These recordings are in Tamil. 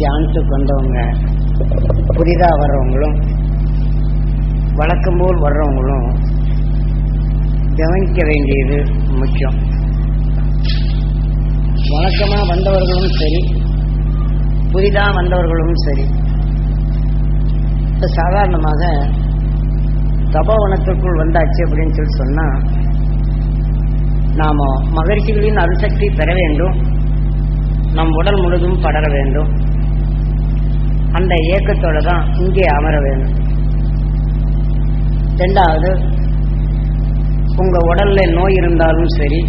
தியானத்துக்கு வந்தவங்க புதிதாக வர்றவங்களும் வழக்கம் போல் வர்றவங்களும் கவனிக்க வேண்டியது முக்கியம். வழக்கமாக வந்தவர்களும் சரி புதிதாக வந்தவர்களும் சரி. இப்போ சாதாரணமாக தபோவனத்திற்குள் வந்தாச்சு அப்படின்னு சொல்லி சொன்னால் நாம் மகிழ்ச்சிகளின் அருசக்தி பெற வேண்டும். நம் உடல் முழுதும் படர வேண்டும். அந்த ஏக்கத்தோட தான் இங்கே அமர வேணும் ரெண்டாவது உங்க உடல்ல நோய் இருந்தாலும் சரி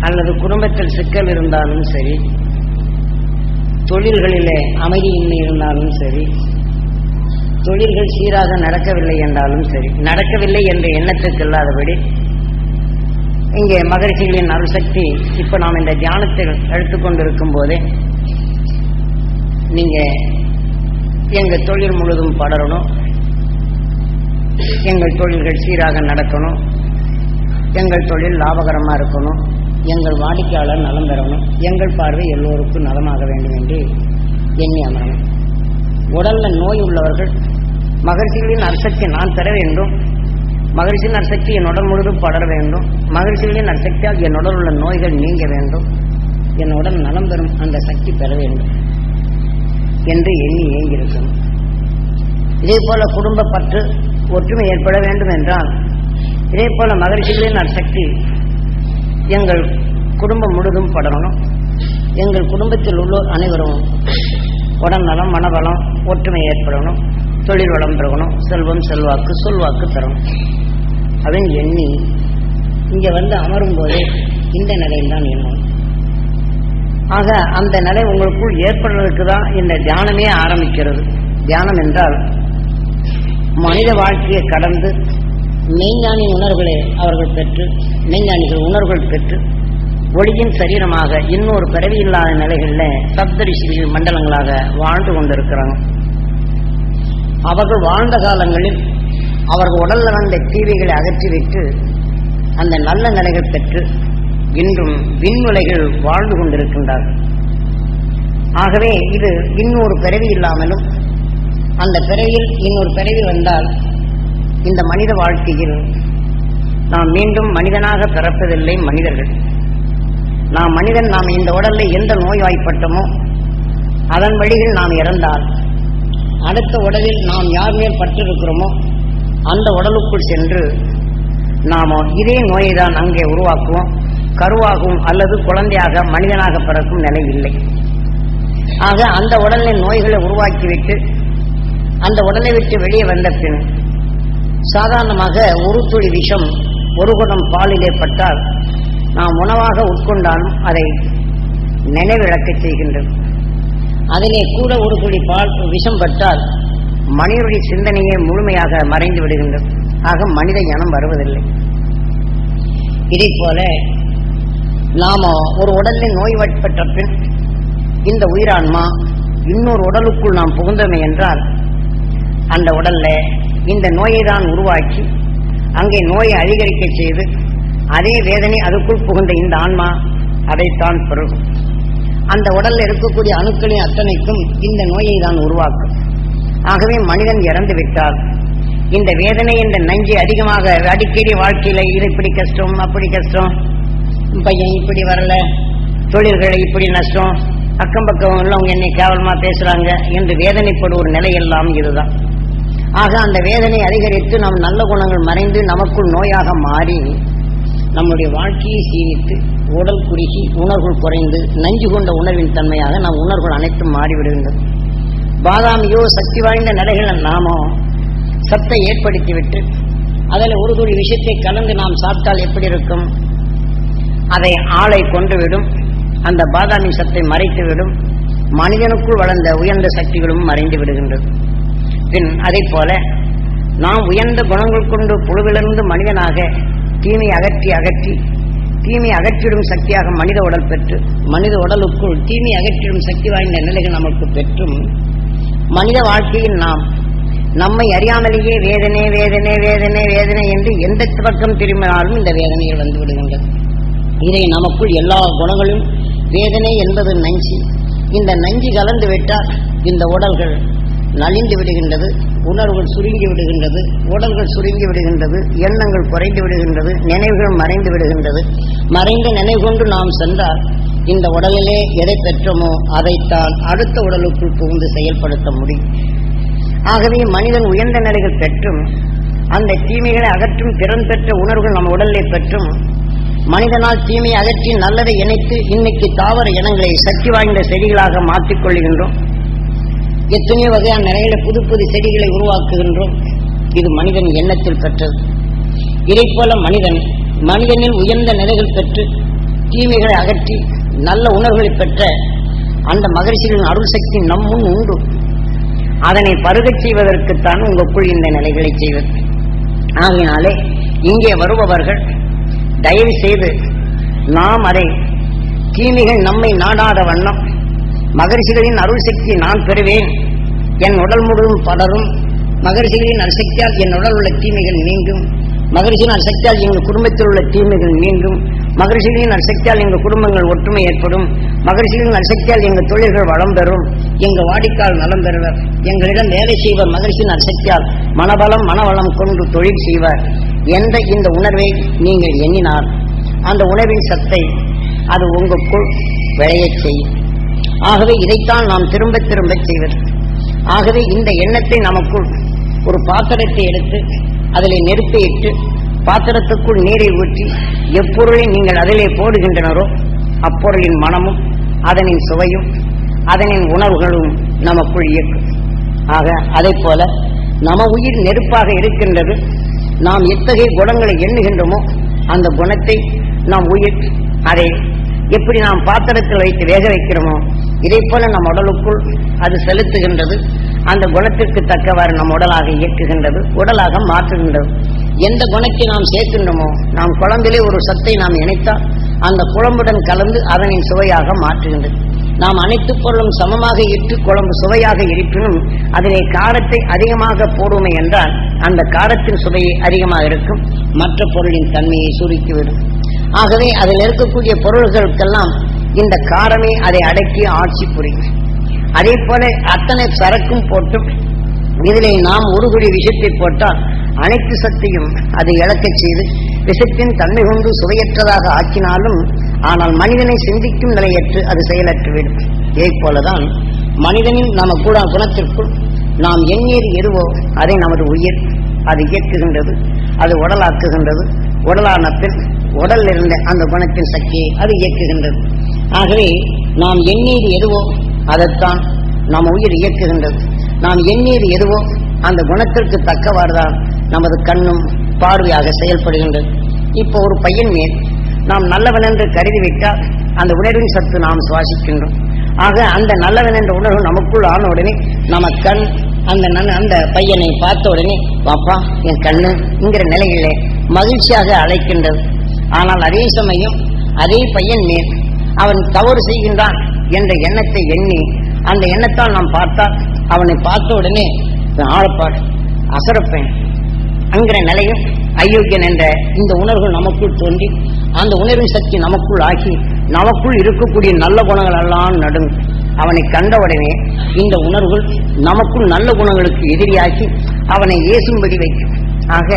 அல்லது குடும்பத்தில் சிக்கல் இருந்தாலும் சரி தொழில்களிலே அமைதியின்மை இருந்தாலும் சரி தொழில்கள் சீராக நடக்கவில்லை என்றாலும் சரி நடக்கவில்லை என்ற எண்ணத்துக்கு இல்லாதபடி இங்கே மகரிஷிகளின் அருசக்தி இப்ப நாம் இந்த தியானத்தில் எடுத்துக்கொண்டிருக்கும் போதே நீங்க எங்க தொழில் முழுதும் படரணும். எங்கள் தொழில்கள் சீராக நடக்கணும். எங்கள் தொழில் லாபகரமா இருக்கணும். எங்கள் வாடிக்கையாளர் நலம் பெறணும். எங்கள் பார்வை எல்லோருக்கும் நலமாக வேண்டும் என்று எண்ணி அமரணும். உடல்ல நோய் உள்ளவர்கள் மகிழ்ச்சிகளின் அரிசக்தி நான் பெற வேண்டும். மகிழ்ச்சியின் அரிசக்தி என் உடல் முழுதும் படர வேண்டும். மகிழ்ச்சிகளின் அரிசக்தியால் என் உடல் உள்ள நோய்கள் நீங்க வேண்டும். என் உடல் நலம் பெறும் அந்த சக்தி பெற வேண்டும். என்று எண்ணி ஏங்கியிருக்கணும் இதே போல குடும்ப பற்று ஒற்றுமை ஏற்பட வேண்டும் என்றால் இதே போல மகிழ்ச்சிகளின் சக்தி எங்கள் குடும்பம் முழுதும் படரணும். எங்கள் குடும்பத்தில் உள்ளோர் அனைவரும் உடல்நலம் மனபலம் ஒற்றுமை ஏற்படணும். தொழில் வளம் பெறணும் செல்வம் செல்வாக்கு சொல்வாக்கு தரணும் அப்படின்னு எண்ணி இங்கே வந்து அமரும் போதே இந்த நிலையில் தான் எண்ணணும் ஆக அந்த நிலை உங்களுக்குள் ஏற்படுறதுக்கு தான் இந்த தியானமே ஆரம்பிக்கிறது. தியானம் என்றால் மனித வாழ்க்கையை கடந்து மெய்ஞானி உணர்வுகளை அவர்கள் பெற்று மெய்ஞானிகள் உணர்வுகள் பெற்று ஒளியின் சரீரமாக இன்னொரு பிறவி இல்லாத நிலைகளில் சப்தரிஷி மண்டலங்களாக வாழ்ந்து கொண்டிருக்கிறாங்க. அவர்கள் வாழ்ந்த காலங்களில் அவர்கள் உடல்ல வந்த தீவைகளை அகற்றிவிட்டு அந்த நல்ல நிலைகள் பெற்று இன்றும் விண்ணுலைகள் வாழ்ந்து கொண்டிருக்கின்றார்கள் ஆகவே இது இன்னொரு பிறவி இல்லாமலும் அந்த பிறவியில் இன்னொரு பிறவி வந்தால் இந்த மனித வாழ்க்கையில் நாம் மீண்டும் மனிதனாக பிறப்பதில்லை மனிதர்கள். நாம் மனிதன் நாம் இந்த உடலில் எந்த நோய்வாய்ப்பட்டோமோ அதன் வழியில் நாம் இறந்தால் அடுத்த உடலில் நாம் யார் மேல் பற்றிருக்கிறோமோ அந்த உடலுக்குள் சென்று நாம இதே நோயை தான் அங்கே உருவாக்குவோம். கருவாகும் அல்லது குழந்தையாக மனிதனாக பிறக்கும் நிலை இல்லை. ஆக அந்த உடலின் நோய்களை உருவாக்கிவிட்டு அந்த உடலை விட்டு வெளியே வந்த பின் சாதாரணமாக ஒரு துளி விஷம் ஒரு குடம் பாலிலே பட்டால் நாம் உணவாக உட்கொண்டாலும் அதை நினைவிழக்க செய்கின்றது. அதிலே கூட ஒரு துளி பால் விஷம் பட்டால் மனிதனுடைய சிந்தனையே முழுமையாக மறைந்து விடுகின்றது. ஆக மனித இனம் வருவதில்லை. இதை போல நாம ஒரு உடலில் நோய்வாட்பட்ட பின் இந்த உயிரான்மா இன்னொரு உடலுக்குள் நாம் புகுந்தோமே என்றால் அந்த உடல்ல இந்த நோயை தான் உருவாக்கி அங்கே நோயை அதிகரிக்க செய்து அதே வேதனை அதுக்குள் புகுந்த இந்த ஆன்மா அதைத்தான் பெருகும். அந்த உடல்ல இருக்கக்கூடிய அணுக்களின் அத்தனைக்கும் இந்த நோயை தான் உருவாக்கும். ஆகவே மனிதன் இறந்து விட்டால் இந்த வேதனை என்ற நஞ்சு அதிகமாக அடிக்கடி வாழ்க்கையில இது இப்படி கஷ்டம் அப்படி கஷ்டம் பையன் இப்படி வரல தொழில்களை இப்படி நஷ்டம் அக்கம் பக்கம் உள்ளவங்க என்னை கேவலமா பேசுறாங்க என்று வேதனைப்படும் ஒரு நிலை எல்லாம் இதுதான். ஆக அந்த வேதனை அதிகரித்து நம் நல்ல குணங்கள் மறைந்து நமக்குள் நோயாக மாறி நம்முடைய வாழ்க்கையை சீனித்து உடல் குறுகி உணர்வுகள் குறைந்து நஞ்சு கொண்ட உணர்வின் தன்மையாக நம் உணர்வுகள் அனைத்தும் மாறிவிடுகின்றது பாதாமியோ சக்தி வாய்ந்த நிலைகள் நாமோ சத்தை ஏற்படுத்திவிட்டு அதில் ஒரு துளி விஷயத்தை கலந்து நாம் சாப்பிட்டால் எப்படி இருக்கும்? அதை ஆளை கொன்றுவிடும் அந்த பாதாமி சத்தை மறைத்துவிடும் மனிதனுக்குள் வளர்ந்த உயர்ந்த சக்திகளும் மறைந்து விடுகின்றது. பின் அதே போல நாம் உயர்ந்த குணங்கள் கொண்டு புழுவிலிருந்து மனிதனாக தீமை அகற்றி அகற்றி தீமை அகற்றிடும் சக்தியாக மனித உடல் பெற்று மனித உடலுக்குள் தீமை அகற்றிடும் சக்தி வாய்ந்த நிலைகள் நமக்கு பெற்றும் மனித வாழ்க்கையில் நாம் நம்மை அறியாமலேயே வேதனை வேதனை வேதனை வேதனை என்று எந்த பக்கம் திரும்பினாலும் இந்த வேதனைகள் வந்து விடுகின்றது. இதை நமக்குள் எல்லா குணங்களும் வேதனை என்பது நஞ்சு. இந்த நஞ்சு கலந்து விட்டால் இந்த உடல்கள் நலிந்து விடுகின்றது உணர்வுகள் சுருங்கி விடுகின்றது உடல்கள் சுருங்கி விடுகின்றது எண்ணங்கள் குறைந்து விடுகின்றது நினைவுகள் மறைந்து விடுகின்றது. மறைந்த நினைவு கொண்டு நாம் சென்றால் இந்த உடலிலே எதை பெற்றோமோ அதைத்தான் அடுத்த உடலுக்குள் புகுந்து செயல்படுத்த முடியும். ஆகவே மனிதன் உயர்ந்த நிலைகள் பெற்றும் அந்த தீமைகளை அகற்றும் திறன் பெற்ற உணர்வுகள் நம் உடலிலே பெற்றும் மனிதனால் தீமையை அகற்றி நல்லதை இணைத்து இன்னைக்கு தாவர இனங்களை சக்தி வாய்ந்த செடிகளாக மாற்றிக் கொள்கின்றோம். எத்தனையோ வகையான நிறைய புது புது செடிகளை உருவாக்குகின்றோம். இது மனிதன் எண்ணத்தில் பெற்றது. இதை போல மனிதன் மனிதனில் உயர்ந்த நிலைகள் பெற்று தீமைகளை அகற்றி நல்ல உணர்வுகளை பெற்ற அந்த மகரிஷிகளின் அருள் சக்தி நம் முன் உண்டு. அதனை பருகச் செய்வதற்குத்தான் உங்களுக்குள் இந்த நிலைகளை செய்வது. ஆகையினாலே இங்கே வருபவர்கள் தயவு செய்து நாம் அதை தீமைகள் நம்மை நாடாத வண்ணம் மகரிஷிகளின் அருள் சக்தி நான் பெறுவேன். என் உடல் முழுவதும் படரும். மகரிஷிகளின் அசக்தியால் என் உடல் உள்ள தீமைகள் நீங்கும். மகரிஷியின் அசக்தியால் எங்கள் குடும்பத்தில் உள்ள தீமைகள் நீங்கும். மகரிஷிகளின் அரிசக்தியால் எங்கள் குடும்பங்கள் ஒற்றுமை ஏற்படும். மகரிஷிகளின் அரிசக்தியால் எங்கள் தொழில்கள் வளம் பெறும். எங்கள் வாடிக்கால் நலம் பெறுவர். எங்களிடம் வேலை செய்வர் மகரிஷியின் அசக்தியால் மனபலம் மனவளம் கொண்டு தொழில் செய்வர். என்ற இந்த உணர்வை நீங்கள் எண்ணினால் அந்த உணர்வின் சத்தை அது உங்களுக்குள் விளையச் செய்யும். ஆகவே இதைத்தான் நாம் திரும்ப திரும்ப செய்வது. ஆகவே இந்த எண்ணத்தை நமக்குள் ஒரு பாத்திரத்தை எடுத்து அதில் நெருப்பை இட்டு பாத்திரத்துக்குள் நீரை ஊற்றி எப்பொருளை நீங்கள் அதிலே போடுகின்றனரோ அப்பொருளின் மனமும் அதனின் சுவையும் அதனின் உணர்வுகளும் நமக்குள் இயக்கும். ஆக அதை போல நம உயிர் நெருப்பாக இருக்கின்றது நாம் எத்தகைய குணங்களை எண்ணுகின்றோமோ அந்த குணத்தை நாம் உயிர் அதை எப்படி நாம் பாத்திரத்தில் வைத்து வேக வைக்கிறோமோ இதை போல நம் உடலுக்குள் அது செலுத்துகின்றது. அந்த குணத்திற்கு தக்கவாறு நம் உடலாக இயக்குகின்றது உடலாக மாற்றுகின்றது. எந்த குணத்தை நாம் சேர்க்கின்றோமோ நாம் குழம்பிலே ஒரு சத்தை நாம் இணைத்தால் அந்த குழம்புடன் கலந்து அதனின் சுவையாக மாற்றுகின்றது. நாம் அனைத்து பொருளும் சமமாக இட்டு குழம்பு சுவையாக இருப்பினும் அதிலே காரத்தை அதிகமாக போடுமே என்றால் அந்த காரத்தின் சுவையை அதிகமாக இருக்கும். மற்ற பொருளின் தன்மையை சுருக்கிவிடும் ஆகவே அதில் இருக்கக்கூடிய பொருள்களுக்கெல்லாம் இந்த காரமே அதை அடக்கி ஆட்சி புரியும். அதே போல அத்தனை சரக்கும் போட்டும். இதிலே நாம் ஒரு குடி விஷத்தை போட்டால் அனைத்து சக்தியும் அதை இழக்கச் செய்து விஷத்தின் தன்மை கொண்டு சுவையற்றதாக ஆக்கினாலும் ஆனால் மனிதனை சிந்திக்கும் நிலையற்று அது செயலற்றுவிடும் இதே போலதான் மனிதனின் நம கூட குணத்திற்குள் நாம் எண்ணீர் எருவோ அதை நமது உயிர் அது இயக்குகின்றது அது உடலாக்குகின்றது உடலான பின் உடலில் இருந்த அந்த குணத்தின் சக்தியை அது இயக்குகின்றது. ஆகவே நாம் எண்ணீர் எதுவோ அதைத்தான் நம் உயிர் இயக்குகின்றது. நாம் எண்ணீர் எதுவோ அந்த குணத்திற்கு தக்கவாறுதான் நமது கண்ணும் பார்வையாக செயல்படுகின்றது. இப்போ ஒரு பையன் மேல் நாம் நல்லவன் என்று கருதிவிட்டால் அந்த உணர்வின் சத்து நாம் சுவாசிக்கின்றோம். ஆக அந்த நல்லவன் என்ற உணர்வு நமக்குள் ஆன உடனே நம்ம கண் அந்த நன் அந்த பையனை பார்த்த உடனே பாப்பா என் கண்ணு என்கிற நிலையிலே மகிழ்ச்சியாக அழைக்கின்றது. ஆனால் அதே சமயம் அதே பையன் மேல் அவன் தவறு செய்கின்றான் என்ற எண்ணத்தை எண்ணி அந்த எண்ணத்தால் நாம் பார்த்தால் அவனை பார்த்த உடனே ஆளப்பாடு அசரப்பேன். என்கிற நிலையும் அயோக்கியன் என்ற இந்த உணர்வு நமக்குள் தோன்றி அந்த உணர்வின் சக்தி நமக்குள் ஆகி நமக்குள் இருக்கக்கூடிய நல்ல குணங்கள் எல்லாம் நடும் அவனை கண்டவுடனே இந்த உணர்வுகள் நமக்குள் நல்ல குணங்களுக்கு எதிரியாக்கி அவனை ஏசும்படி வைக்கும். ஆக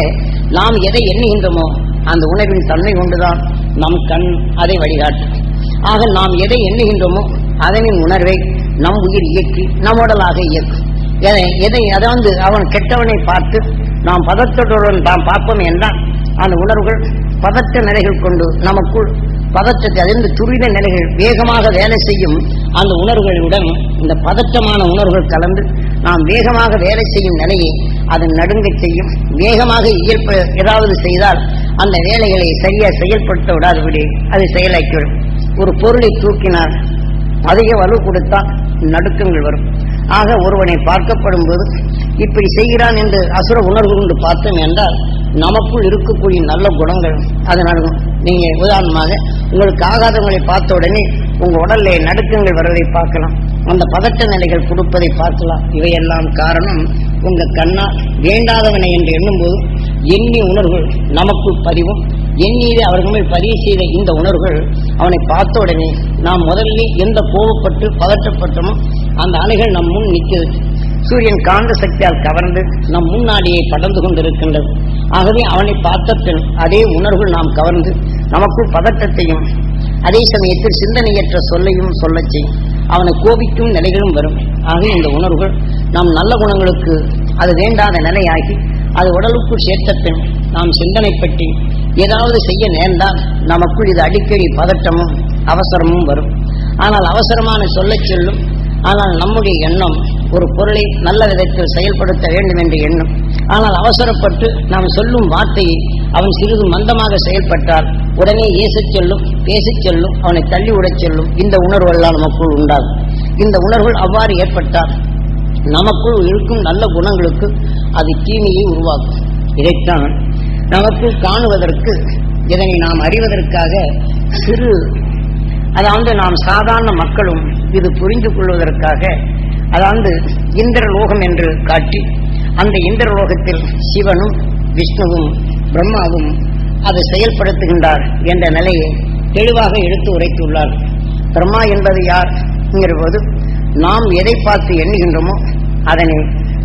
நாம் எதை எண்ணுகின்றோமோ அந்த உணர்வின் தன்மை கொண்டுதான் நம் கண் அதை வழிகாட்டும் ஆக நாம் எதை எண்ணுகின்றோமோ அதனின் உணர்வை நம் உயிர் இயக்கி நம்முடலாக இயக்கும். எதை எதை அதாவது அவன் கெட்டவனை பார்த்து நாம் பதற்றத்துடன் தாம் பார்ப்போம் என்றால் அந்த உணர்வுகள் பதற்ற நிலைகள் கொண்டு நமக்குள் பதற்றத்தை அதிர்ந்து துரித நிலைகள் வேகமாக வேலை செய்யும் அந்த உணர்வுகளுடன் இந்த பதற்றமான உணர்வுகள் கலந்து நாம் வேகமாக வேலை செய்யும் நிலையை அது நடுங்கச் செய்யும் வேகமாக இயல்ப ஏதாவது செய்தால் அந்த வேலைகளை சரியாக செயல்படுத்த விடாதபடி அது செயலாக்கிவிடும். ஒரு பொருளை தூக்கினால் அதிக வலு கொடுத்தால் நடுக்கங்கள் வரும். ஆக ஒருவனை பார்க்கப்படும் போது இப்படி செய்கிறான் என்று அசுர உணர்வு கொண்டு பார்த்தோம் என்றால் நமக்குள் இருக்கக்கூடிய நல்ல குணங்கள் அது நடக்கும். நீங்க உதாரணமாக உங்களுக்கு ஆகாதவங்களை பார்த்த உடனே உங்க உடல்ல நடுக்கங்கள் வருவதை பார்க்கலாம். அந்த பதட்ட நிலைகள் கொடுப்பதை பார்க்கலாம். இவையெல்லாம் காரணம் உங்க கண்ணா வேண்டாதவனை என்று எண்ணும்போது எண்ணி உணர்வுகள் நமக்குள் பதிவும். எண்ணியிலே அவர்கள் மேல் பதிவு செய்த இந்த உணர்வுகள் அவனை பார்த்த உடனே நாம் முதல்ல எந்த கோபப்பட்டு பதற்றப்பட்டோமோ அந்த அலைகள் நம் முன் நிற்கிறது. சூரியன் காந்த சக்தியால் கவர்ந்து நம் முன்னாடியே படர்ந்து கொண்டிருக்கின்றது. ஆகவே அவனை பார்த்த பின் அதே உணர்வுகள் நாம் கவர்ந்து நமக்குள் பதட்டத்தையும் அதே சமயத்தில் சிந்தனையற்ற சொல்லையும் சொல்லச் செய்யும். அவனை கோபிக்கும் நிலைகளும் வரும். ஆக இந்த உணர்வுகள் நம் நல்ல குணங்களுக்கு அது வேண்டாத நிலையாகி அது உடலுக்குள் சேர்த்த பின் நாம் சிந்தனை பற்றி ஏதாவது செய்ய நேர்ந்தால் நமக்குள் இது அடிக்கடி பதட்டமும் அவசரமும் வரும். ஆனால் அவசரமான சொல்லச் சொல்லும் ஆனால் நம்முடைய எண்ணம் ஒரு பொருளை நல்ல விதத்தில் செயல்படுத்த வேண்டும் என்ற எண்ணம். ஆனால் அவசரப்பட்டு நாம் சொல்லும் வார்த்தையை அவன் சிறிது மந்தமாக செயல்பட்டால் உடனே ஏசச் சொல்லும் பேசச் சொல்லும் அவனை தள்ளி விடச் சொல்லும். இந்த உணர்வெல்லாம் நமக்குள் உண்டாகும். இந்த உணர்வுகள் அவ்வாறு ஏற்பட்டால் நமக்குள் இருக்கும் நல்ல குணங்களுக்கு அது தீமையை உருவாக்கும். இதைத்தான் நமக்குள் காணுவதற்கு இதனை நாம் அறிவதற்காக சிறு அதாவது நாம் சாதாரண மக்களும் இது புரிந்து கொள்வதற்காக அதாவது இந்திரலோகம் என்று காட்டி அந்த இந்திரலோகத்தில் சிவனும் விஷ்ணுவும் பிரம்மாவும் அதை செயல்படுத்துகின்றார் என்ற நிலையை தெளிவாக எடுத்து உரைத்துள்ளார். பிரம்மா என்பது யார் போது நாம் எதை பார்த்து எண்ணுகின்றோமோ அதனை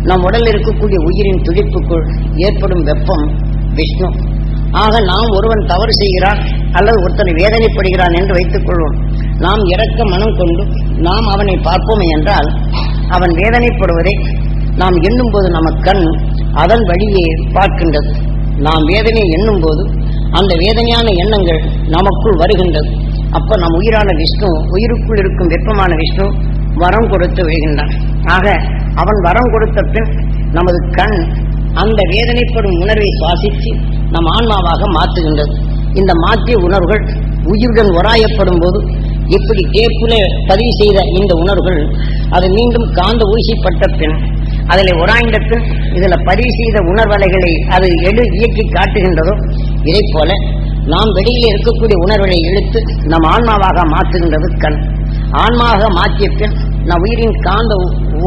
நம் உடலில் இருக்கக்கூடிய உயிரின் துடிப்புக்குள் ஏற்படும் வெப்பம் விஷ்ணு. ஆக நாம் ஒருவன் தவறு செய்கிறான் அல்லது ஒருத்தனை வேதனைப்படுகிறான் என்று வைத்துக் கொள்வோம். நாம் இறக்க மனம் கொண்டு நாம் அவனை பார்ப்போமே என்றால் அவன் வேதனைப்படுவதை நாம் எண்ணும் போது நம்ம கண் அதன் வழியே பார்க்கின்றது. நாம் வேதனையை எண்ணும் போது அந்த வேதனையான எண்ணங்கள் நமக்குள் வருகின்றது. அப்ப நம் உயிரான விஷ்ணு உயிருக்குள் இருக்கும் வெப்பமான விஷ்ணு வரம் கொடுத்து வருகின்றான் ஆக அவன் வரம் கொடுத்த பின் நமது கண் அந்த வேதனைப்படும் உணர்வை சுவாசித்து நம் ஆன்மாவாக மாற்றுகின்றது. இந்த மாற்றிய உணர்வுகள் உயிருடன் ஒராயப்படும் போது இப்படி கேப்பிலே பதிவு செய்த இந்த உணர்வுகள் அது மீண்டும் காந்த ஊசிப்பட்ட பின் அதில் உராய்ந்த பின் இதில் பதிவு செய்த உணர்வலைகளை அது எழு இயக்கி காட்டுகின்றதோ இதை போல நாம் வெளியில் இருக்கக்கூடிய உணர்வுகளை இழுத்து நம் ஆன்மாவாக மாற்றுகின்றது கண். ஆன்மாவாக மாற்றிய பின் நம் உயிரின் காந்த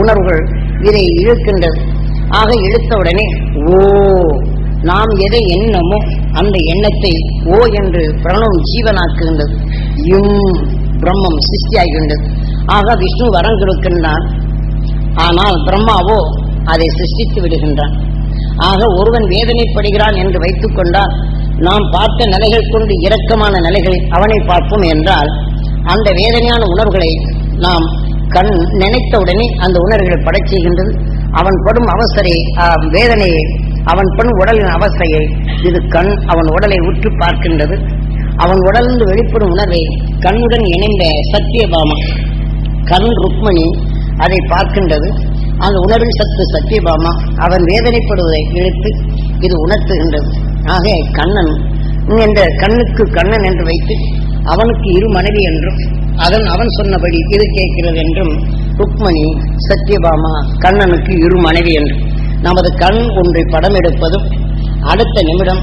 உணர்வுகள் இதை இழுக்கின்றது. ஆக இழுத்தவுடனே ஓ நாம் எதை எண்ணமோ அந்த எண்ணத்தை ஓ என்று பிரணவம் ஜீவனாக்குகின்றது. யும் பிரம்மம் சிருஷ்டியாகின்றது ஆக விஷ்ணு வரம் கொடுக்கின்றான் ஆனால் பிரம்மாவோ அதை சிருஷ்டித்து விடுகின்றான் ஆக ஒருவன் வேதனைப்படுகிறான் என்று வைத்துக் கொண்டால் நாம் பார்த்த நிலைகள் கொண்டு இரக்கமான நிலைகளை அவனை பார்ப்போம் என்றால் அந்த வேதனையான உணர்வுகளை நாம் கண் நினைத்தவுடனே அந்த உணர்வுகளை படச் செய்கின்றது. அவன் படும் அவசரை வேதனையை அவன் பெண் உடலின் அவஸ்தையை இது கண் அவன் உடலை உற்று பார்க்கின்றது. அவன் உடலிருந்து வெளிப்படும் உணர்வை கண்ணுடன் இணைந்த சத்தியபாமா கண் ருக்மணி அதை பார்க்கின்றது. அந்த உணர்வின் சத்து சத்தியபாமா அவன் வேதனைப்படுவதை இழுத்து இது உணர்த்துகின்றது. ஆக கண்ணன் என்ற கண்ணுக்கு கண்ணன் என்று வைத்து அவனுக்கு இரு மனைவி என்றும் அதன் அவன் சொன்னபடி இது கேட்கிறது என்றும் ருக்மணி சத்தியபாமா கண்ணனுக்கு இரு மனைவி என்றும். நமது கண் ஒன்றை படம் எடுப்பதும் அடுத்த நிமிடம்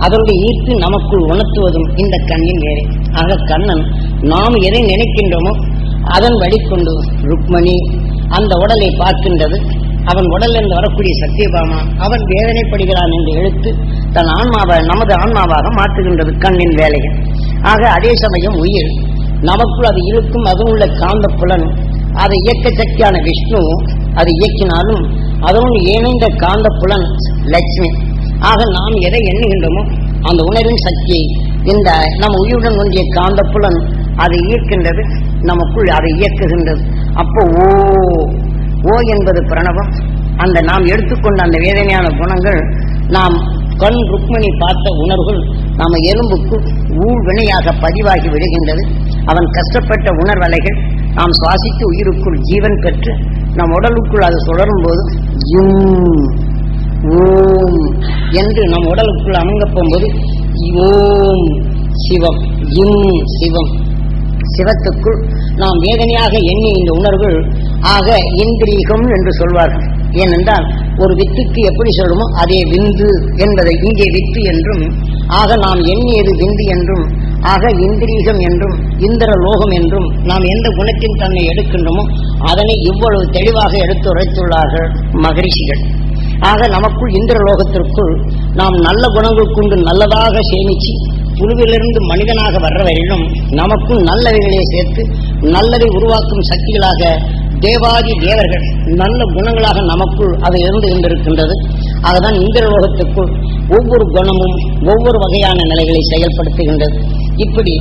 அதனுடைய ஈர்த்து நமக்குள் உணர்த்துவதும் இந்த கண்ணின் வேலை ஆக கண்ணன் நாம் எதை நினைக்கின்றோமோ அதன் வழிகொண்டு ருக்மணி அந்த உடலை பார்க்கின்றது. அவன் உடலில் வரக்கூடிய சத்தியபாமா அவன் வேதனைப்படுகிறான் என்று எழுத்து தன் ஆன்மாவை நமது ஆன்மாவாக மாற்றுகின்றது கண்ணின் வேலைகள் ஆக அதே சமயம் உயிர் நமக்குள் அது இழுக்கும் அதுவும் உள்ள காந்த புலன் அதை இயக்க சக்தியான விஷ்ணு அதை இயக்கினாலும் அதுவும் இணைந்த காந்த புலன் லட்சுமி. ஆக நாம் எதை எண்ணுகின்றோமோ அந்த உணர்வின் சக்தி இந்த நம் உயிருடன் ஒன்றிய காந்த புலன் அதை ஈர்க்கின்றது நமக்குள் அதை இயக்குகின்றது. அப்போ ஓ ஓ என்பது பிரணவம். அந்த நாம் எடுத்துக்கொண்ட அந்த வேதனையான குணங்கள் நாம் கண் ருக்மணி பார்த்த உணர்வுகள் நம்ம எலும்புக்கு ஊழ்வினையாக பதிவாகி விடுகின்றது. அவன் கஷ்டப்பட்ட உணர்வலைகள் நாம் சுவாசித்து உயிருக்குள் ஜீவன் பெற்று நம் உடலுக்குள் அது சுழரும் போது ஓம் என்று நம் உடலுக்குள் அமங்க போகும்போது ஓம் சிவம் இம் சிவம். சிவத்துக்குள் நாம் வேதனையாக எண்ணி இந்த உணர்வுகள் ஆக இந்திரீகம் என்று சொல்வார்கள். ஏனென்றால் ஒரு வித்துக்கு எப்படி சொல்லுமோ அதே விந்து என்பதை இங்கே வித்து என்றும் ஆக நாம் எண்ணியது விந்து என்றும் ஆக இந்திரீகம் என்றும் இந்திர லோகம் என்றும் நாம் எந்த குணத்தின் தன்னை எடுக்கின்றோமோ அதனை இவ்வளவு தெளிவாக எடுத்து உரைத்துள்ளார்கள் மகரிஷிகள். ஆக நமக்குள் இந்திர லோகத்திற்குள் நாம் நல்ல குணங்கள் கொண்டு நல்லதாக சேமிச்சு புழுவிலிருந்து மனிதனாக வர்ற வரையிலும் நமக்கும் நல்லவைகளை சேர்த்து நல்லதை உருவாக்கும் சக்திகளாக தேவாதி தேவர்கள் நல்ல குணங்களாக நமக்குள் அது இருந்து கொண்டிருக்கின்றது. அதுதான் இந்திரலோகத்துக்குள் ஒவ்வொரு குணமும் ஒவ்வொரு வகையான நிலைகளை செயல்படுத்துகின்றது இப்படி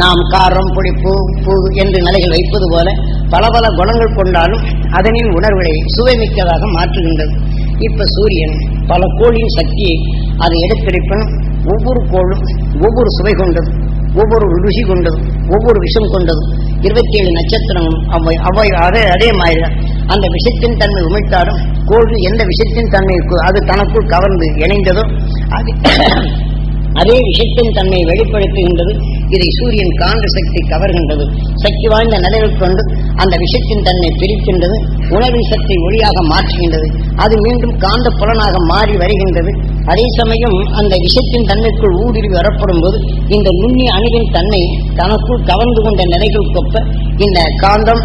நாம் காரம் புளிப்பு பூ என்று நிலைகள் வைப்பது போல பல பல குணங்கள் கொண்டாலும் அதனின் உணர்வுகளை சுவைமிக்கதாக மாற்றுகின்றது இப்ப சூரியன் பல கோளின் சக்தியை அதை எடுத்துரைப்பனும் ஒவ்வொரு கோளும் ஒவ்வொரு சுவை கொண்டது ஒவ்வொரு ருசி கொண்டது ஒவ்வொரு விஷம் கொண்டது இருபத்தி ஏழு நட்சத்திரமும் அவை அவை அதே அதே மாதிரி தான். அந்த விஷத்தின் தன்மை உமிழ்த்தாலும் கோழி எந்த விஷத்தின் தன்மை அது தனக்குள் கவர்ந்து இணைந்ததோ அது அதே விஷத்தின் தன்மையை வெளிப்படுத்துகின்றது. இதை சூரியன் காந்த சக்தி கவர்கின்றது. சக்தி வாய்ந்த நிலைகள் கொண்டு அந்த விஷத்தின் தன்மை பிரிக்கின்றது. உணர்வின் சக்தி ஒளியாக மாற்றுகின்றது. அது மீண்டும் காந்த புலனாக மாறி வருகின்றது. அதே சமயம் அந்த விஷத்தின் தன்மைக்குள் ஊடுருவி வரப்படும் போது இந்த நுண்ணி அணுவின் தன்மை தனக்குள் கவர்ந்து கொண்ட நிலைகள் கொப்ப இந்த காந்தம்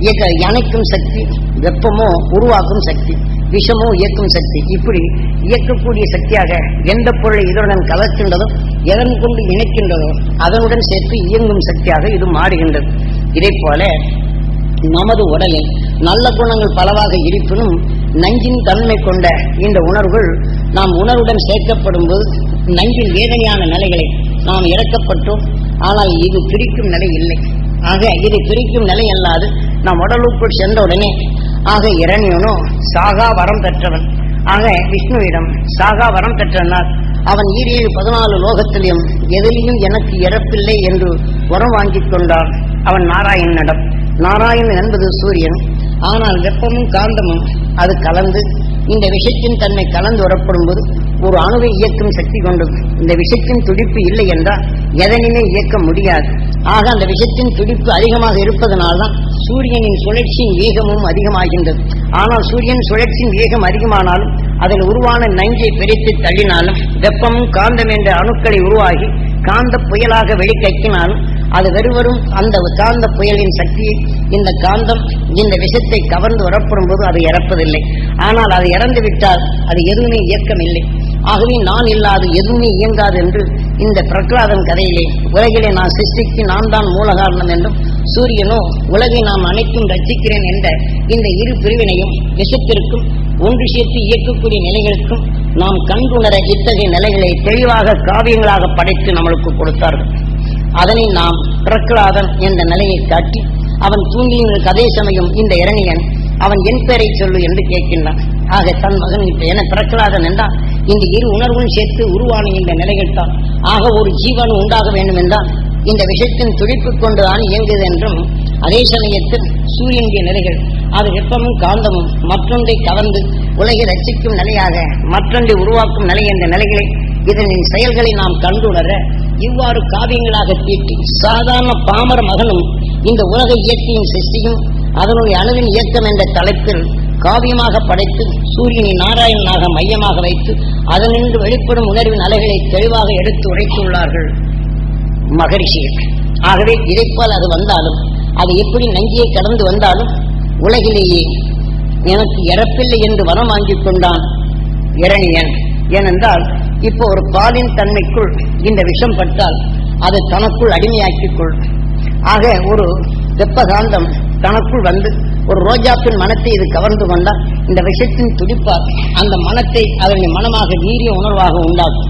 இணைக்கும் சக்தி வெப்பமோ உருவாக்கும் சக்தி விஷமோ இயக்கும் சக்தி. இப்படி இயக்கக்கூடிய சக்தியாக எந்த பொருளை இதனுடன் கலக்கின்றதோ எதன் கொண்டு இணைக்கின்றதோ அதனுடன் சேர்த்து இயங்கும் சக்தியாக இது மாறுகின்றது. இதே போல நமது உடலில் நல்ல குணங்கள் பலவாக இருப்பினும் நஞ்சின் தன்மை கொண்ட இந்த உணர்வுகள் நாம் உணர்வுடன் சேர்க்கப்படும் போது நஞ்சின் வேதனையான நிலைகளை நாம் இறக்கப்பட்டோம். ஆனால் இது பிரிக்கும் நிலை இல்லை. ஆக இதை பிரிக்கும் நிலை அல்லாது நான் உடலுக்குள் சென்ற உடனே ஆக இரணியனோ சாகா வரம் பெற்றவன். ஆக விஷ்ணுவிடம் சாகா வரம் பெற்றனால் அவன் ஈரேழு பதினாலு லோகத்திலையும் எதிலையும் எனக்கு இறப்பில்லை என்று உரம் வாங்கிக் கொண்டான் அவன் நாராயணனிடம் நாராயணன் என்பது சூரியன். ஆனால் வெப்பமும் காந்தமும் அது கலந்து இந்த விஷத்தின் தன்மை கலந்து வரப்படும் போது ஒரு அணுவை இயக்கும் சக்தி கொண்டது இந்த விஷத்தின் துடிப்பு இல்லை என்றால் எதனையுமே இயக்க முடியாது. ஆக அந்த விஷத்தின் துடிப்பு அதிகமாக இருப்பதனால்தான் சூரியனின் சுழற்சியின் வேகமும் அதிகமாகின்றது. ஆனால் சூரியன் சுழற்சியின் வேகம் அதிகமானாலும் அதில் உருவான நஞ்சை பிரித்து தள்ளினாலும் வெப்பமும் காந்தம் என்ற அணுக்களை உருவாகி காந்த புயலாக வெளிக்கக்கினாலும் அது வெறுவரும் அந்த காந்த புயலின் சக்தியை இந்த காந்தம் இந்த விஷத்தை கவர்ந்து வரப்படும் போது அது இறப்பதில்லை. ஆனால் அது இறந்து விட்டால் அது எதுவுமே இயக்கம் இல்லை ஆகவே நான் இல்லாது எதுவுமே இயங்காது என்று இந்த பிரகலாதன் கதையிலே உலகிலே நான் சிருஷ்டிக்கு நான் தான் மூல காரணம் என்றும் சூரியனோ உலகை நாம் அனைத்தும் ரசிக்கிறேன் என்ற இந்த இரு பிரிவினையும் விஷத்திற்கும் ஒன்று சேர்த்து இயக்கக்கூடிய நிலைகளுக்கும் நாம் கண்டுணர இத்தகைய நிலைகளை தெளிவாக காவியங்களாக படைத்து நம்மளுக்கு கொடுத்தார்கள். அதனை நாம் பிறக்கலாதன் என்ற நிலையை காட்டி அவன் தூங்கிய அதே சமயம் இந்த இரணியன் அவன் என் பெயரை சொல்லு என்று கேட்கின்றான். ஆக தன் மகன் இப்ப என பிறக்கலாதன் என்றால் இந்த இரு உணர்வும் சேர்த்து உருவான இந்த நிலைகள் தான். ஆக ஒரு ஜீவன் உண்டாக வேண்டும் என்றால் இந்த விஷயத்தின் துடிப்பு கொண்டுதான் இயங்குது என்றும் அதே சமயத்தில் சூரியனுடைய நிலைகள் அது வெப்பமும் காந்தமும் மற்றொன்றை கவர்ந்து உலகை ரட்சிக்கும் நிலையாக மற்றொன்றை உருவாக்கும் நிலை என்ற நிலைகளை இதனின் செயல்களை நாம் கண்டுணர இவ்வாறு காவியங்களாக தீட்டி சாதாரண பாமர மகனும் இந்த உலக இயற்கையின் சிஷ்டியும் அதனுடைய அணுவின் இயக்கம் என்ற தலைப்பில் காவியமாக படைத்து சூரியனை நாராயணனாக மையமாக வைத்து அதனின்று வெளிப்படும் உணர்வின் அலைகளை தெளிவாக எடுத்து உழைத்துள்ளார்கள் மகரிஷிகள். ஆகவே இதைப்போல் அது வந்தாலும் அது எப்படி நஞ்சியை கடந்து வந்தாலும் உலகிலேயே எனக்கு இறப்பில்லை என்று வரம் வாங்கிக் கொண்டான் இரணியன். ஏனென்றால் இப்போ ஒரு பாலின் தன்மைக்குள் இந்த விஷம் பட்டால் அது தனக்குள் அடிமையாக்கிக் கொள்ளும் ஆக ஒரு வெப்பகாந்தம் தனக்குள் வந்து ஒரு ரோஜாப்பின் மனத்தை இது கவர்ந்து கொண்டால் இந்த விஷத்தின் துடிப்பால் அந்த மனத்தை அதனுடைய மனமாக வீரிய உணர்வாக உண்டாகும்.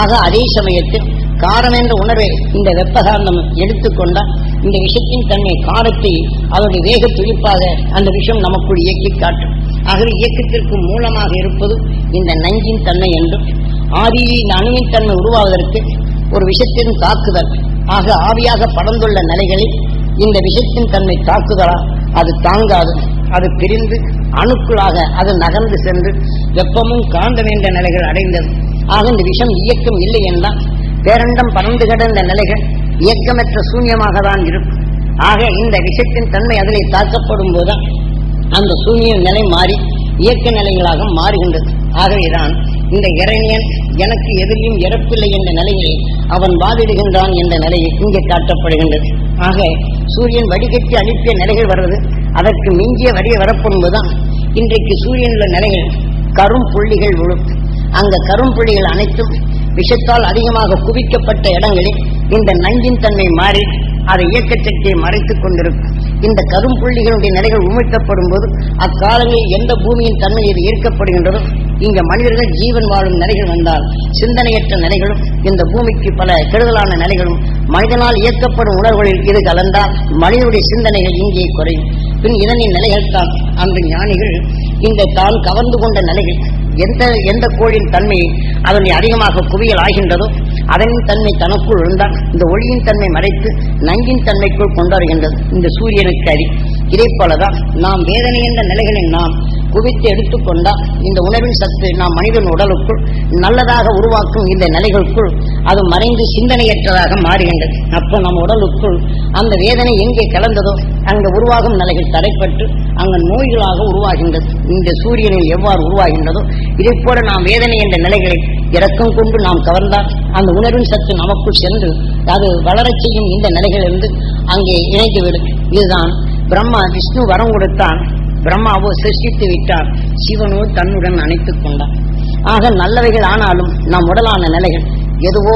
ஆக அதே சமயத்தில் காரம் என்ற உணர்வை இந்த வெப்பகாந்தம் எடுத்துக்கொண்டால் இந்த விஷத்தின் தன்மை காரத்தை அதனுடைய வேக துடிப்பாக அந்த விஷம் நமக்குள் இயக்கி காட்டும். ஆகவே இயக்கத்திற்கு மூலமாக இருப்பது இந்த நஞ்சின் தன்மை என்றும் ஆதியில் இந்த அணுவின் தன்மை உருவாவதற்கு ஒரு விஷத்தின் தாக்குதல். ஆக ஆவியாக படர்ந்துள்ள நிலைகளில் இந்த விஷத்தின் தன்மை தாக்குதலா? அது தாங்காது. அது பிரிந்து அணுக்குள்ளாக அது நகர்ந்து சென்று வெப்பமும் காந்தம் என்ற நிலைகள் அடைந்தது. ஆக இந்த விஷம் இயக்கம் இல்லை என்றால் பேரண்டம் பறந்து கிடந்த நிலைகள் இயக்கமற்ற சூன்யமாக தான் இருக்கும். ஆக இந்த விஷத்தின் தன்மை அதிலே தாக்கப்படும் போதுதான் அந்த சூன்ய நிலை மாறி இயக்க நிலைகளாக மாறுகின்றது. ஆகவேதான் இந்த இறைஞன் எனக்கு எதிரியும் இறப்பில்லை என்ற நிலையை அவன் வாதிடுகின்றான் என்ற நிலையை இங்கே காட்டப்படுகின்றது. ஆக சூரியன் வடிகட்டி அனுப்பிய நிலைகள் வர்றது அதற்கு மிஞ்சிய வடிய வரப்படும்போதுதான் இன்றைக்கு சூரியனுள்ள நிலைகள் கரும் புள்ளிகள் விழும். அந்த கரும் புள்ளிகள் அனைத்தும் விஷத்தால் அதிகமாக குவிக்கப்பட்ட இடங்களில் இந்த நஞ்சின் தன்மை மாறி அதை இயக்க சக்தியை மறைத்துக் கொண்டிருக்கும். இந்த கரும்புள்ளிகளுடைய நிலைகள் உமிழ்த்தப்படும் போது அக்காலங்களில் எந்த பூமியின் தன்மை இது ஈர்க்கப்படுகின்றதோ இங்க மனிதர்கள் ஜீவன் வாழும் நிலைகள் வந்தால் சிந்தனையற்ற நிலைகளும் இந்த பூமிக்கு பல கெடுதலான நிலைகளும் மனிதனால் இயக்கப்படும் உணர்வுகளில் இது கலந்தால் மனிதனுடைய சிந்தனைகள் இங்கே குறையும். பின் இதனின் நிலைகள் தான் அந்த ஞானிகள் இந்த தான் கவர்ந்து கொண்ட நிலைகள் எந்த எந்த கோழின் தன்மை அதனை அதிகமாக குவியல் ஆகின்றதோ அதனின் தன்மை தனக்குள் இருந்தால் இந்த ஒளியின் தன்மை மறைத்து நஞ்சின் தன்மைக்குள் கொண்டாடுகின்றது. இந்த சூரியனுக்கு அடி. இதே போலதான் நாம் வேதனை என்ற நிலைகளில் நாம் குவித்து எடுத்துக்கொண்டால் இந்த உணர்வின் சத்து நாம் மனிதன் உடலுக்குள் நல்லதாக உருவாக்கும் இந்த நிலைகளுக்குள் அது மறைந்து சிந்தனையற்றதாக மாறுகின்றது அப்போ நம் உடலுக்குள் அந்த வேதனை எங்கே கலந்ததோ அங்கு உருவாகும் நிலைகள் தடைப்பட்டு அங்கு நோய்களாக உருவாகின்றது இந்த சூரியனில் எவ்வாறு உருவாகின்றதோ இதை போல நாம் வேதனை என்ற நிலைகளை இறக்கம் கொண்டு நாம் கவர்ந்தால் அந்த உணர்வின் சத்து நமக்குள் சென்று அது வளரச் செய்யும் இந்த நிலைகளிலிருந்து அங்கே இணைந்துவிடும். இதுதான் பிரம்மா விஷ்ணு வரம் கொடுத்தான் பிரம்மாவோ சிருஷ்டித்து விட்டார். சிவனோ தன்னுடன் அணைத்துக் கொண்டார். ஆக நல்லவைகள் ஆனாலும் நம் உடலான நிலைகள் எதுவோ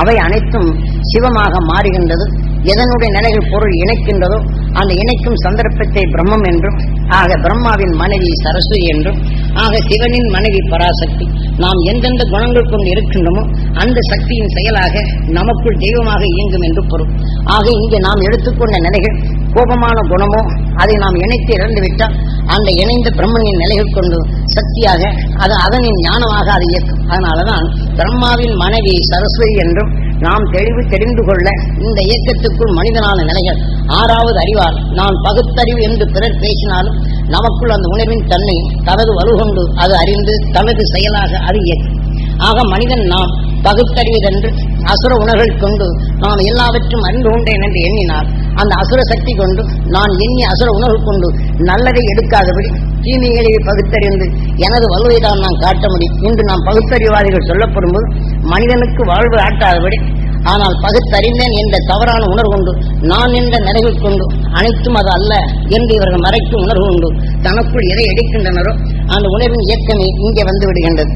அவை அனைத்தும் சிவமாக மாறுகின்றது. எதனுடைய நிலைகள் பொருள் இணைக்கின்றதோ அந்த இணைக்கும் சந்தர்ப்பத்தை பிரம்மம் என்றும் ஆக பிரம்மாவின் மனைவி சரஸ்வதி என்றும் ஆக சிவனின் மனைவி பராசக்தி. நாம் எந்தெந்த குணங்கள் கொண்டு இருக்கின்றோமோ அந்த சக்தியின் செயலாக நமக்குள் தெய்வமாக இயங்கும் என்று பொருள். ஆக இங்கே நாம் எடுத்துக்கொண்ட நிலைகள் கோபமான குணமோ அதை நாம் இணைத்து இறந்துவிட்டால் அந்த இணைந்த பிரம்மனின் நிலைகள் கொண்டு சக்தியாக அது அதனின் ஞானமாக அது இயக்கும். அதனாலதான் பிரம்மாவின் மனைவி சரஸ்வதி என்றும் நாம் தெளிவு தெரிந்து கொள்ள இந்த இயக்கத்துக்குள் மனிதனான நிலைகள். ஆறாவது அறிவார் நான் பகுத்தறிவு என்று பிறர் பேசினாலும் நமக்குள் அந்த உணர்வின் தன்மை தனது வலுகொண்டு அது அறிந்து தனது செயலாக அது இயக்கும். ஆக மனிதன் நாம் பகுத்தறிவதென்று அசுர உணர்கள் கொண்டு நாம் எல்லாவற்றும் அறிந்து கொண்டேன் என்று எண்ணினார். அந்த அசுர சக்தி கொண்டு நான் எண்ணி அசுர உணர்வு கொண்டு நல்லதை எடுக்காதபடி தீமைகளை பகுத்தறிந்து எனது வலுவைதான் நான் காட்ட முடியும். இன்று நாம் பகுத்தறிவாதிகள் சொல்லப்படும்போது மனிதனுக்கு வாழ்வு ஆட்டாதபடி ஆனால் பகுத்தறிந்தேன் என்ற தவறான உணர்வு உண்டு நான் என்ற நிறைவு கொண்டு அனைத்தும் அது அல்ல என்று இவர்கள் மறைக்கும் உணர்வு உண்டு தனக்குள் எதை எடுக்கின்றனரோ அந்த உணர்வின் இயக்கமே இங்கே வந்து விடுகின்றது.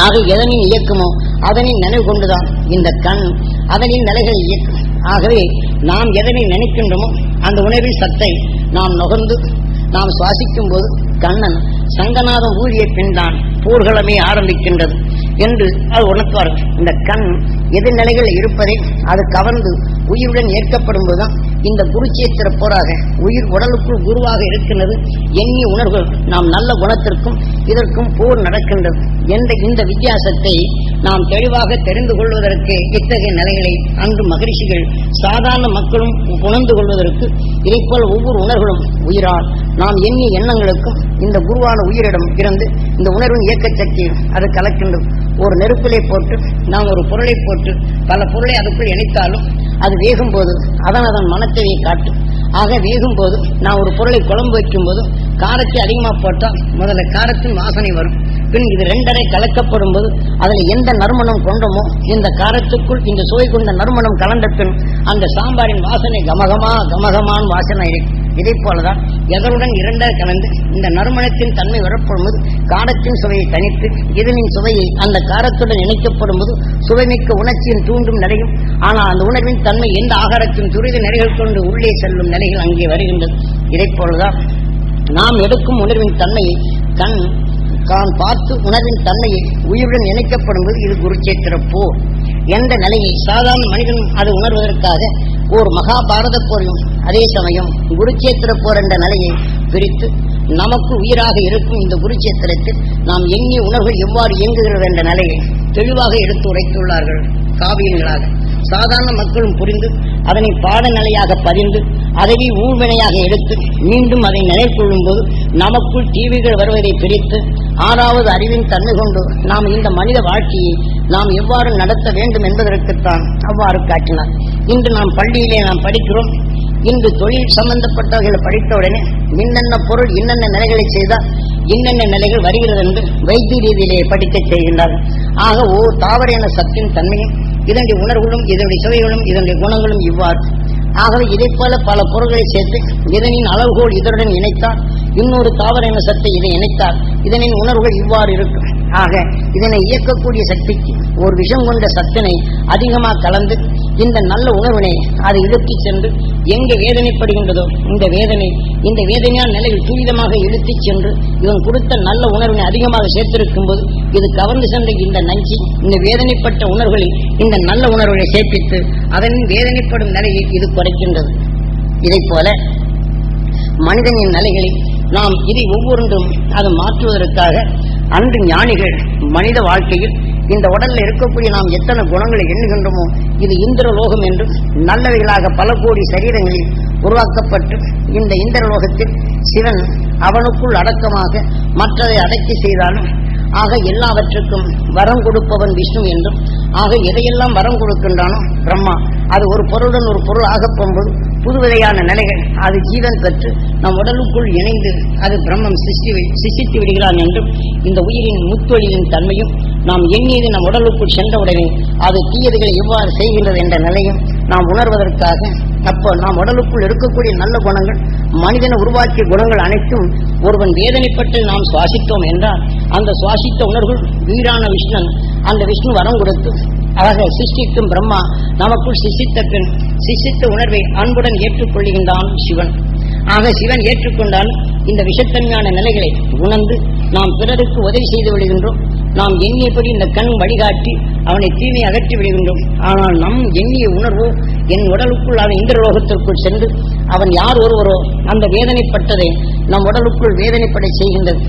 ஆக எதனின் இயக்கமோ அதனின் நினைவு கொண்டுதான் இந்த கண் அதனின் நிலைகளை இயக்கும். ஆகவே நாம் எதனை நினைக்கின்றோமோ அந்த உணர்வின் சத்தை நாம் நுகர்ந்து நாம் சுவாசிக்கும் போது கண்ணன் சங்கநாதம் ஊழிய பின்தான் போர்களமே ஆரம்பிக்கின்றது என்று அது உணர்த்துவார்கள். இந்த கண் எதிர்நிலைகள் இருப்பதை அது கவர்ந்து உயிருடன் ஏற்கப்படும் போதுதான் இந்த குருச்சேத்திர போராக உயிர் உடலுக்குள் குருவாக இருக்கின்றது. எண்ணிய உணர்வுகள் நாம் நல்ல குணத்திற்கும் இதற்கும் போர் நடக்கின்றது. என்ற இந்த வித்தியாசத்தை நாம் தெளிவாக தெரிந்து கொள்வதற்கு இத்தகைய நிலைகளை அன்று மகிழ்ச்சிகள் சாதாரண மக்களும் உணர்ந்து கொள்வதற்கு இதைப்போல் ஒவ்வொரு உணர்வுகளும் உயிரால் நாம் எண்ணிய எண்ணங்களுக்கும் இந்த குருவான உயிரிடம் இருந்து இந்த உணர்வின் இயக்க சக்தி அது கலக்கின்றது ஒரு நெருப்பிலை போட்டு நாம் ஒரு பொருளை போட்டு பல பொருளை அதுக்குள் இணைத்தாலும் அது வேகும் போது அதன் அதன் மனத்தையை காட்டும். ஆக வேகும் போது நான் ஒரு பொருளை குழம்பு வைக்கும் போது காரத்தை அதிகமாக போட்டால் முதல்ல காரத்தின் வாசனை வரும். பின் இது ரெண்டரை கலக்கப்படும் போது அதில் எந்த நறுமணம் கொண்டோமோ இந்த காரத்துக்குள் இந்த சுவை கொண்ட நறுமணம் கலந்த பின் அந்த சாம்பாரின் வாசனை கமகமா கமகமான் வாசனை இருக்கும் இதை போலதான் எதனுடன் இரண்டாக கலந்து இந்த நறுமணத்தின் தன்மை வரப்படும் போது காரத்தின் சுவையை தனித்து இதனின் சுவையை அந்த காரத்துடன் இணைக்கப்படும் போது சுவைமிக்க உணர்ச்சியின் தூண்டும் நிலையும். ஆனால் அந்த உணர்வின் தன்மை எந்த ஆகாரத்தின் துரித நிலைகள் கொண்டு உள்ளே செல்லும் நிலைகள் அங்கே வருகின்றது. இதை போலதான் நாம் எடுக்கும் உணர்வின் தன்மையை கண் தான் பார்த்து உணர்வின் தன்மையை உயிருடன் இணைக்கப்படும் போது இது குருச்சேத்திர போர் என்ற நிலையை சாதாரண மனிதன் அது உணர்வதற்காக ஒரு மகாபாரத போரையும் அதே சமயம் குருச்சேத்திர போர் என்ற நிலையை பிரித்து நமக்கு உயிராக இருக்கும் இந்த குருச்சேத்திரத்தில் நாம் எண்ணிய உணர்வு எவ்வாறு இயங்குகிறது என்ற நிலையை தெளிவாக எடுத்து உரைத்துள்ளார்கள் காவியங்களாக. சாதாரண மக்களும் புரிந்து அதனை பாடநிலையாக பதிந்து அதனை ஊழ்வினையாக எடுத்து மீண்டும் அதை நிலைக்கொள்ளும் போது நமக்குள் டிவிகள் வருவதை பிரித்து ஆறாவது அறிவின் தன்மை கொண்டு நாம் இந்த மனித வாழ்க்கையை நாம் எவ்வாறு நடத்த வேண்டும் என்பதற்குத்தான் அவ்வாறு காட்டினார். இன்று நாம் பள்ளியிலே நாம் படிக்கிறோம். இன்று தொழில் சம்பந்தப்பட்டவர்களை படித்தவுடனே என்னென்ன பொருள் இன்னென்ன நிலைகளை செய்தால் என்னென்ன நிலைகள் வருகிறது என்று வைத்திய ரீதியிலே படிக்கச் செய்கின்றார்கள். ஆக ஓ தாவர என சத்தின் தன்மையும் இதனுடைய உணர்வுகளும் இதனுடைய சுவைகளும் இதனுடைய குணங்களும் இவ்வாறு ஆகவே இதை போல பல பொருள்களை சேர்த்து இதனின் அளவுகோல் இதனுடன் இணைத்தார். இன்னொரு தாவர இன சத்தை இதை இணைத்தார். இதனின் உணர்வுகள் இவ்வாறு இருக்கும். ஆக இதனை இயக்கக்கூடிய சக்திக்கு ஒரு விஷம் கொண்ட சத்தினை அதிகமாக கலந்து இந்த நல்ல உணர்வினை அது இழுத்து சென்று எங்கே வேதனைப்படுகின்றதோ இந்த வேதனை இந்த வேதனையான நிலையில் துரிதமாக இழுத்து சென்று இவன் கொடுத்த நல்ல உணர்வினை அதிகமாக சேர்த்திருக்கும் போது இது கவர்ந்து சென்ற இந்த நஞ்சி இந்த வேதனைப்பட்ட உணர்வுகளில் இந்த நல்ல உணர்வுகளை சேர்ப்பித்து அதன் வேதனைப்படும் நிலையை இது குறைக்கின்றது. இதைப் போல மனிதனின் நிலைகளில் நாம் இதை ஒவ்வொன்றும் அது மாற்றுவதற்காக அன்று ஞானிகள் மனித வாழ்க்கையில் இந்த உடல்ல இருக்கக்கூடிய நாம் எத்தனை குணங்களை எண்ணுகின்றோமோ இது இந்திர லோகம் என்று நல்லவைகளாக பல கோடி சரீரங்களில் உருவாக்கப்பட்டு இந்த இந்திர லோகத்தில் சிவன் அவனுக்குள் அடக்கமாக மற்றதை அடக்கி செய்தாலும் ஆக எல்லாவற்றுக்கும் வரம் கொடுப்பவன் விஷ்ணு என்றும் ஆக எதையெல்லாம் வரம் கொடுக்கின்றானோ பிரம்மா அது ஒரு பொருளுடன் ஒரு பொருள் ஆகப்போகும்போது புதுவிதையான நிலைகள் அது ஜீவன் பெற்று நம் உடலுக்குள் இணைந்து அது பிரம்மம் சிருஷ்டி சிருஷ்டித்து விடுகிறான் என்றும் இந்த உயிரின் முத்தொழிலின் தன்மையும் நாம் எண்ணியது நம் உடலுக்குள் சென்றவுடனே அது தீயதுகளை எவ்வாறு செய்கின்றது என்ற நிலையும் நாம் உணர்வதற்காக அப்போ நாம் உடலுக்குள் இருக்கக்கூடிய நல்ல குணங்கள் மனிதனை உருவாக்கிய குணங்கள் அனைத்தும் ஒருவன் வேதனைப்பட்டு நாம் சுவாசித்தோம் என்றால் அந்த சுவாசித்த உணர்வுகள் வீரான விஷ்ணன் அந்த விஷ்ணு வரம் கொடுத்து ஆக சிஷ்டித்தும் பிரம்மா நமக்குள் சிஷித்த பெண் சிஷித்த உணர்வை அன்புடன் ஏற்றுக்கொள்கின்றான் சிவன். ஆக சிவன் ஏற்றுக்கொண்டால் இந்த விஷத்தன்மையான நிலைகளை உணர்ந்து நாம் பிறருக்கு உதவி செய்து விடுகின்றோம். நாம் எண்ணியபடி இந்த கண் வழிகாட்டி அவனை தீமை அகற்றி விடுகின்றோம். ஆனால் நம் எண்ணிய உணர்வோ என் உடலுக்குள் அவன் இந்திரலோகத்திற்குள் சென்று அவன் யார் ஒருவரோ அந்த வேதனைப்பட்டதை நம் உடலுக்குள் வேதனைப்படை செய்கின்றது.